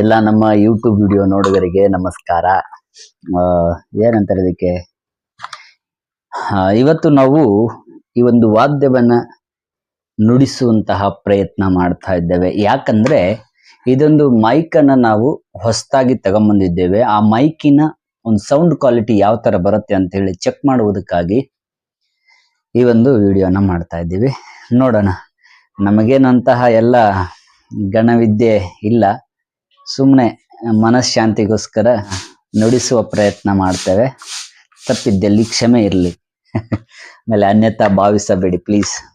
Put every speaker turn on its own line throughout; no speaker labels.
ಎಲ್ಲ ನಮ್ಮ YouTube video ನೋಡುಗರಿಗೆ ನಮಸ್ಕಾರ. ಏನಂತಾರೆ ಇದಕ್ಕೆ? ಇವತ್ತು ನಾವು ಈ ಒಂದು ವಾದ್ಯವನ್ನ ನುಡಿಸುವಂತಹ ಪ್ರಯತ್ನ ಮಾಡ್ತಾ ಇದ್ದೇವೆ. ಯಾಕಂದ್ರೆ ಇದೊಂದು ಮೈಕನ್ನ ನಾವು ಹೊಸದಾಗಿ ತಗೊಂಬಂದಿದ್ದೇವೆ. ಆ ಮೈಕಿನ ಒಂದು ಸೌಂಡ್ ಕ್ವಾಲಿಟಿ ಯಾವ ತರ ಬರುತ್ತೆ ಅಂತ ಹೇಳಿ ಚೆಕ್ ಮಾಡುವುದಕ್ಕಾಗಿ ಈ ಒಂದು ವಿಡಿಯೋನ ಮಾಡ್ತಾ ಇದ್ದೀವಿ. ನೋಡೋಣ. ನಮಗೇನಂತಹ ಎಲ್ಲ ಗಣವಿದ್ಯೆ ಇಲ್ಲ. ಸುಮ್ಮನೆ ಮನಃಶಾಂತಿಗೋಸ್ಕರ ನುಡಿಸುವ ಪ್ರಯತ್ನ ಮಾಡ್ತೇವೆ. ತಪ್ಪಿದ್ದಲ್ಲಿ ಕ್ಷಮೆ ಇರಲಿ. ಆಮೇಲೆ ಅನ್ಯತಾ ಭಾವಿಸಬೇಡಿ ಪ್ಲೀಸ್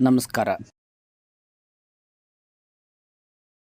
ನಮಸ್ಕಾರ.